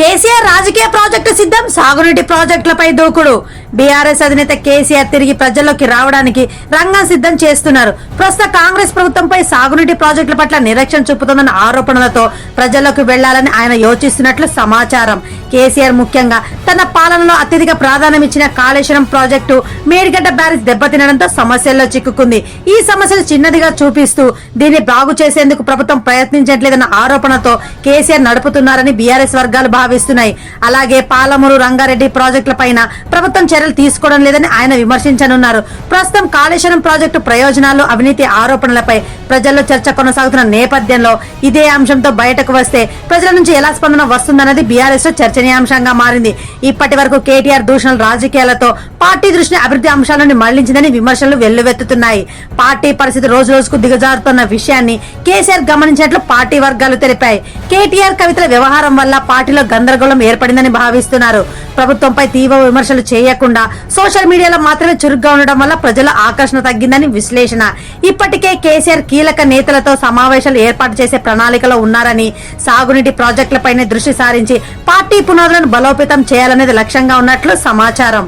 కేసీఆర్ రాజకీయ ప్రాజెక్టు సిద్ధం? సాగునీటి ప్రాజెక్టులపై దూకుడు. బీఆర్ఎస్ అధినేత కేసీఆర్ తిరిగి ప్రజల్లోకి రావడానికి రంగం సిద్ధం చేస్తున్నారు. ప్రస్తుత కాంగ్రెస్ ప్రభుత్వంపై సాగునీటి ప్రాజెక్టుల పట్ల నిరీక్షణ చూపుతుందన్న ఆరోపణలతో ప్రజల్లోకి వెళ్ళాలని ఆయన యోచిస్తున్నట్లు సమాచారం. కేసీఆర్ ముఖ్యంగా. తన పాలనలో అత్యధిక ప్రాధాన్యం ఇచ్చిన కాళేశ్వరం ప్రాజెక్టు మేడిగడ్డ బ్యారేజ్ దెబ్బతినడంతో సమస్యల్లో చిక్కుకుంది. ఈ సమస్యలు చిన్నదిగా చూపిస్తూ దీన్ని బాగు చేసేందుకు ప్రభుత్వం ప్రయత్నించట్లేదన్న ఆరోపణతో కేసీఆర్ నడుపుతున్నారని బీఆర్ఎస్ వర్గాలు భావిస్తున్నాయి. అలాగే పాలమూరు రంగారెడ్డి ప్రాజెక్టుల పైన ప్రభుత్వం చర్యలు తీసుకోవడం లేదని ఆయన విమర్శించనున్నారు. ప్రస్తుతం కాళేశ్వరం ప్రాజెక్టు ప్రయోజనాలు అవినీతి ఆరోపణలపై ప్రజల్లో చర్చ కొనసాగుతున్న నేపథ్యంలో ఇదే అంశంతో బయటకు వస్తే ప్రజల నుంచి ఎలా స్పందన వస్తుందన్నది బీఆర్ఎస్లో చర్చనీయాంశంగా మారింది. ఇప్పటి వరకు కేటీఆర్ దూషణలు రాజకీయాలతో పార్టీ దృష్టిని అభివృద్ధి అంశాలను మళ్ళించిందని విమర్శలు వెల్లువెత్తుతున్నాయి. పార్టీ పరిస్థితి రోజు రోజుకు దిగజారుతున్న విషయాన్ని కేసీఆర్ గమనించినట్లు పార్టీ వర్గాలు తెలిపాయి. కేటీఆర్ కవితల వ్యవహారం వల్ల పార్టీలో గందరగోళం ఏర్పడిందని భావిస్తున్నారు. ప్రభుత్వంపై తీవ్ర విమర్శలు చేయకుండా సోషల్ మీడియాలో మాత్రమే చురుగ్గా ఉండడం వల్ల ప్రజల ఆకర్షణ తగ్గిందని విశ్లేషణ. ఇప్పటికే కేసీఆర్ కీలక నేతలతో సమావేశాలు ఏర్పాటు చేసే ప్రణాళికలో ఉన్నారని సాగునీటి ప్రాజెక్టులపైనే దృష్టి సారించి పార్టీ పునాదులను బలోపేతం చేయాలనేది లక్ష్యంగా ఉన్నట్లు సమాచారం.